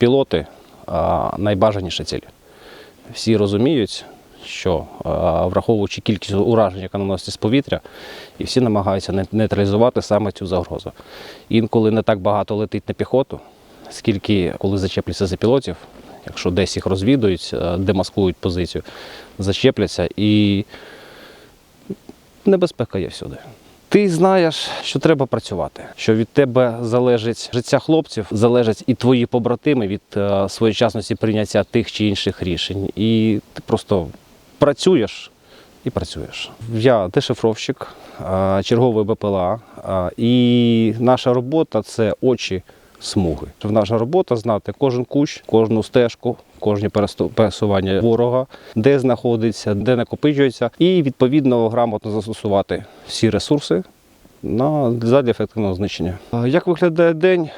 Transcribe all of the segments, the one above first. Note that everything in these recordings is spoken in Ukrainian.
Пілоти найбажаніша ціль. Всі розуміють, що враховуючи кількість уражень, яка наноситься з повітря, і всі намагаються нейтралізувати саме цю загрозу. Інколи не так багато летить на піхоту, скільки коли зачепляться за пілотів, якщо десь їх розвідують, демаскують позицію, зачепляться і небезпека є всюди. Ти знаєш, що треба працювати, що від тебе залежить життя хлопців, залежать і твої побратими від е, своєчасності прийняття тих чи інших рішень. І ти просто працюєш і працюєш. Я дешифровщик, е, черговий БПЛА, е, і наша робота це очі смуги. Наша робота знати кожен кущ, кожну стежку, пересто- пересування ворога, де знаходиться, де накопичується, і відповідно грамотно застосувати всі ресурси на задля ефективного знищення. Як виглядає день?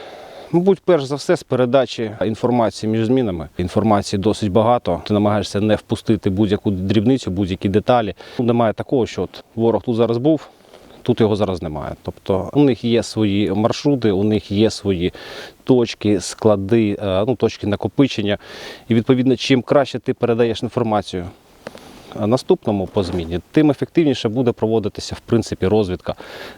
Мабуть, перш за все, з передачі інформації між змінами. Інформації досить багато. Ти намагаєшся не впустити будь-яку дрібницю, будь-які деталі. Немає такого, що от ворог тут зараз був, тут його зараз немає. Тобто у них є свої маршрути, у них є свої точки, склади, е, ну, точки накопичення. І відповідно, чим краще ти передаєш інформацію е, наступному по зміні, тим ефективніше буде проводитися в принципі розвідка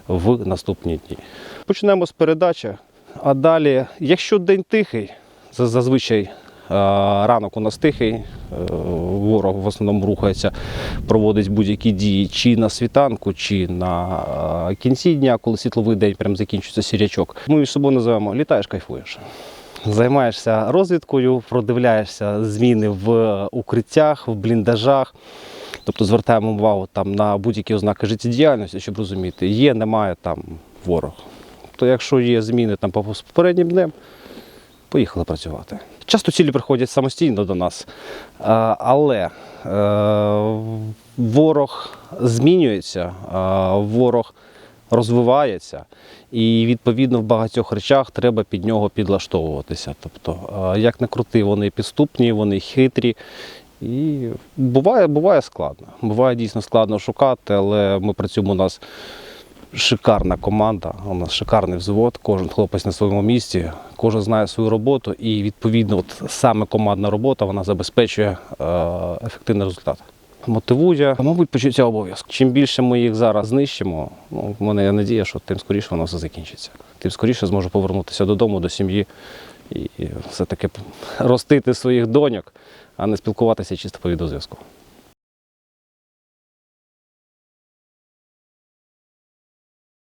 в наступні дні. Почнемо з передачі. А далі, якщо день тихий, зазвичай ранок у нас тихий, е, ворог в основному рухається, проводить будь-які дії чи на світанку, чи на е, кінці дня, коли світловий день прям закінчується сірячок. Ми між собою називаємо літаєш, кайфуєш. Займаєшся розвідкою, продивляєшся зміни в укриттях, в бліндажах. Тобто звертаємо увагу там на будь-які ознаки життєдіяльності, щоб розуміти, є, немає там ворог. То якщо є зміни там по попереднім днем, поїхали працювати. Часто цілі приходять самостійно до нас, але е, ворог змінюється, ворог розвивається, і відповідно в багатьох речах треба під нього підлаштовуватися. Тобто, е, як не крути, вони підступні, вони хитрі. І буває, буває складно. Буває дійсно складно шукати, але ми працюємо у нас шикарна команда, у нас шикарний взвод, кожен хлопець на своєму місці, кожен знає свою роботу, і відповідно, от саме командна робота вона забезпечує е, ефективний результат. Мотивує, мабуть, почуття обов'язку. Чим більше ми їх зараз знищимо, ну, в мене є надія, що тим скоріше воно все закінчиться. Тим скоріше зможу повернутися додому, до сім'ї і все-таки ростити своїх доньок, а не спілкуватися чисто по відеозв'язку.